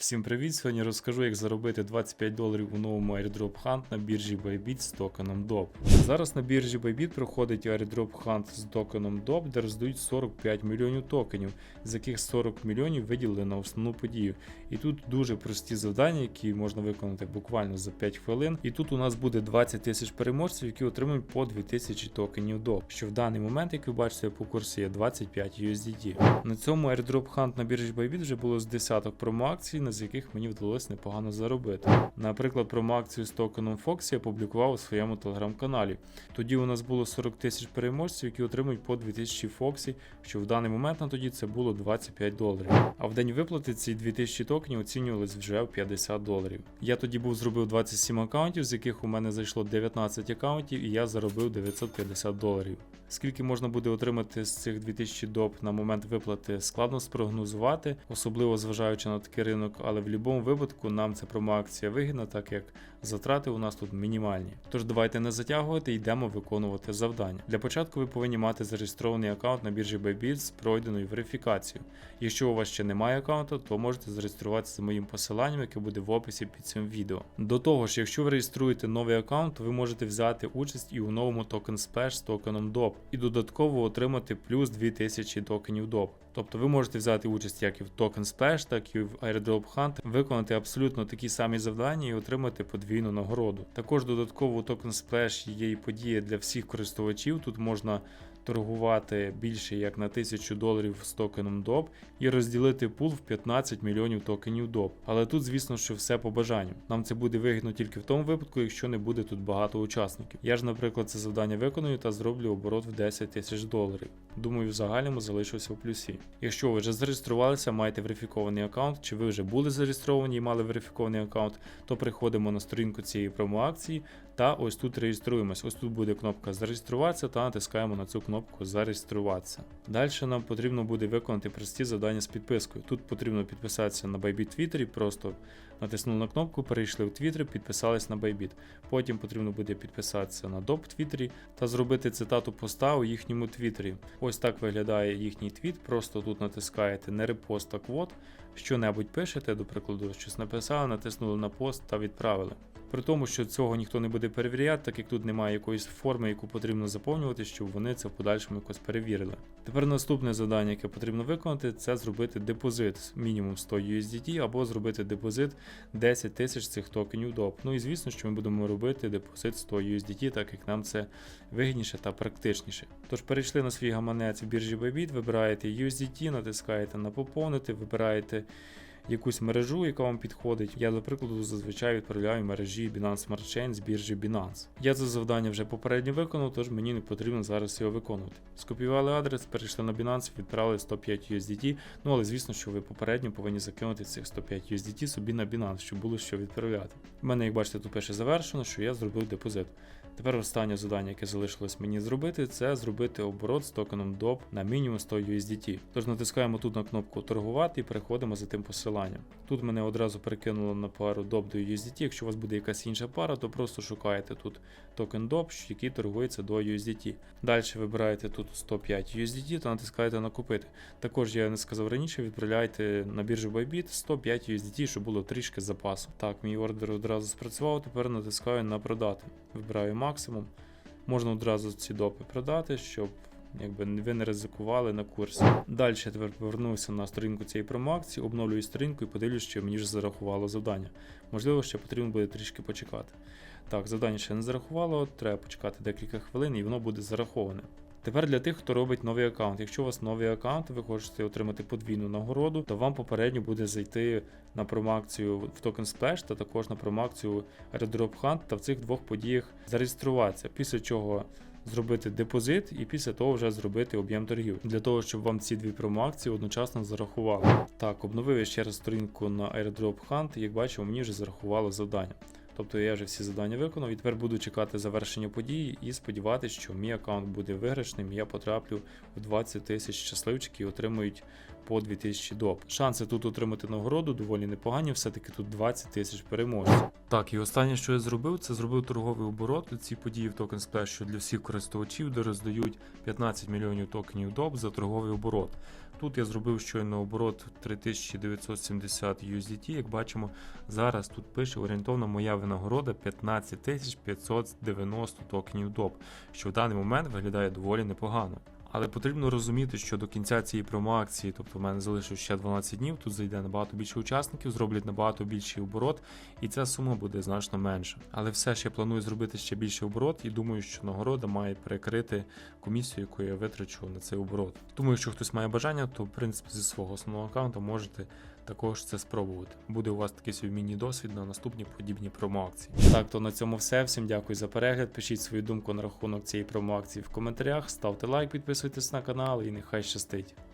Всім привіт! Сьогодні розкажу, як заробити 25 доларів у новому airdrop Hunt на біржі Bybit з токеном DOP. Зараз на біржі Bybit проходить airdrop Hunt з токеном DOP, де роздають 45 мільйонів токенів, з яких 40 мільйонів виділили на основну подію. І тут дуже прості завдання, які можна виконати буквально за 5 хвилин. І тут у нас буде 20 тисяч переможців, які отримують по 2000 токенів DOP, що в даний момент, як ви бачите, по курсі є 25 USDT. На цьому airdrop Hunt на біржі Bybit вже було з десяток промо-акцій, з яких мені вдалося непогано заробити. Наприклад, промо-акцію з токеном Fox я публікував у своєму телеграм-каналі. Тоді у нас було 40 тисяч переможців, які отримують по 2000 Фоксі, що в даний момент на тоді це було 25 доларів. А в день виплати ці 2000 токенів оцінювались вже в 50 доларів. Я тоді був зробив 27 аккаунтів, з яких у мене зайшло 19 аккаунтів, і я заробив 950 доларів. Скільки можна буде отримати з цих 2000 доп на момент виплати, складно спрогнозувати, особливо зважаючи на такий ринок, але в будь-якому випадку нам ця промоакція вигідна, так як затрати у нас тут мінімальні. Тож давайте не затягувати, йдемо виконувати завдання. Для початку ви повинні мати зареєстрований аккаунт на біржі Bybit з пройденою верифікацією. Якщо у вас ще немає аккаунту, то можете зареєструватися за моїм посиланням, яке буде в описі під цим відео. До того ж, якщо ви реєструєте новий аккаунт, то ви можете взяти участь і у новому токен Splash з токеном DOP і додатково отримати плюс 2000 токенів DOP. Тобто ви можете взяти участь як і в Token Splash, так і в Airdrop Hunt, виконати абсолютно такі самі завдання і отримати подвійну нагороду. Також додатково Token Splash є і подія для всіх користувачів. Тут можна торгувати більше як на 1000 доларів з токеном DOP і розділити пул в 15 мільйонів токенів DOP. Але тут, звісно, що все по бажанню. Нам це буде вигідно тільки в тому випадку, якщо не буде тут багато учасників. Я ж, наприклад, це завдання виконую та зроблю оборот в 10 тисяч доларів. Думаю, в загальному залишився в плюсі. Якщо ви вже зареєструвалися, маєте верифікований аккаунт, чи ви вже були зареєстровані і мали верифікований аккаунт, то приходимо на сторінку цієї промоакції та ось тут реєструємось. Ось тут буде кнопка зареєструватися та натискаємо на цю кнопку зареєструватися. Далі нам потрібно буде виконати прості завдання з підпискою. Тут потрібно підписатися на Bybit Twitter, просто натиснули на кнопку, перейшли в Twitter, підписались на Bybit. Потім потрібно буде підписатися на в Твіттері та зробити цитату поста у їхньому Твіттері. Ось так виглядає їхній твіт. Просто тут натискаєте не репост, а квот, що-небудь пишете, до прикладу, щось написали, натиснули на пост та відправили. При тому, що цього ніхто не буде перевіряти, так як тут немає якоїсь форми, яку потрібно заповнювати, щоб вони це в подальшому якось перевірили. Тепер наступне завдання, яке потрібно виконати, це зробити депозит мінімум 100 USDT або зробити депозит 10 тисяч цих токенів DOP. Ну і звісно, що ми будемо робити депозит 100 USDT, так як нам це вигідніше та практичніше. Тож перейшли на свій гаманець в біржі Bybit, вибираєте USDT, натискаєте на поповнити, вибираєте якусь мережу, яка вам підходить. Я, до прикладу, зазвичай відправляю мережі Binance Smart Chain з біржі Binance. Я це завдання вже попередньо виконав, тож мені не потрібно зараз його виконувати. Скопіювали адрес, перейшли на Binance, відправили 105 USDT. Ну але звісно, що ви попередньо повинні закинути цих 105 USDT собі на Binance, щоб було що відправляти. У мене, як бачите, тут пише завершено, що я зробив депозит. Тепер останнє завдання, яке залишилось мені зробити, це зробити оборот з токеном DOP на мінімум 100 USDT. Тож натискаємо тут на кнопку торгувати і переходимо за тим посиланням. Тут мене одразу перекинуло на пару DOP до USDT. Якщо у вас буде якась інша пара, то просто шукаєте тут токен DOP, який торгується до USDT. Далі вибираєте тут 105 USDT та натискаєте на купити. Також я не сказав раніше, відправляйте на біржу Bybit 105 USDT, щоб було трішки запасу. Так, мій ордер одразу спрацював, тепер натискаю на продати. Вибираю максимум. Можна одразу ці допи продати, щоб якби ви не ризикували на курсі. Далі я тепер повернувся на сторінку цієї промоакції, обновлюю сторінку і подивлюсь, що мені ж зарахувало завдання. Можливо, ще потрібно буде трішки почекати. Так, завдання ще не зарахувало, треба почекати декілька хвилин і воно буде зараховане. Тепер для тих, хто робить новий аккаунт. Якщо у вас новий аккаунт, ви хочете отримати подвійну нагороду, то вам попередньо буде зайти на промоакцію в Token Splash та також на промоакцію Airdrop Hunt та в цих двох подіях зареєструватися. Після чого зробити депозит і після того вже зробити об'єм торгів, для того, щоб вам ці дві промоакції одночасно зарахували. Так, обновив я ще раз сторінку на Airdrop Hunt, як бачимо, мені вже зарахувало завдання. Тобто я вже всі завдання виконав і тепер буду чекати завершення події і сподіватися, що мій аккаунт буде виграшним, і я потраплю в 20 тисяч щасливчиків і отримують по 2000 доп. Шанси тут отримати нагороду доволі непогані, все-таки тут 20 тисяч переможців. Так, і останнє, що я зробив, це зробив торговий оборот у цій події в Token Splash, що для всіх користувачів, де роздають 15 мільйонів токенів доп за торговий оборот. Тут я зробив щойно оборот 3970 USDT. Як бачимо, зараз тут пише орієнтовно моя винагорода 15 590 токенів доп, що в даний момент виглядає доволі непогано. Але потрібно розуміти, що до кінця цієї промоакції, тобто в мене залишилось ще 12 днів, тут зайде набагато більше учасників, зроблять набагато більший оборот, і ця сума буде значно менша. Але все ж я планую зробити ще більший оборот і думаю, що нагорода має перекрити комісію, яку я витрачу на цей оборот. Думаю, якщо хтось має бажання, то в принципі зі свого основного аккаунту можете також це спробувати. Буде у вас такий свій міні-досвід на наступні подібні промоакції. Так, то на цьому все. Всім дякую за перегляд. Пишіть свою думку на рахунок цієї промоакції в коментарях, ставте лайк, підписуйтесь на канал і нехай щастить.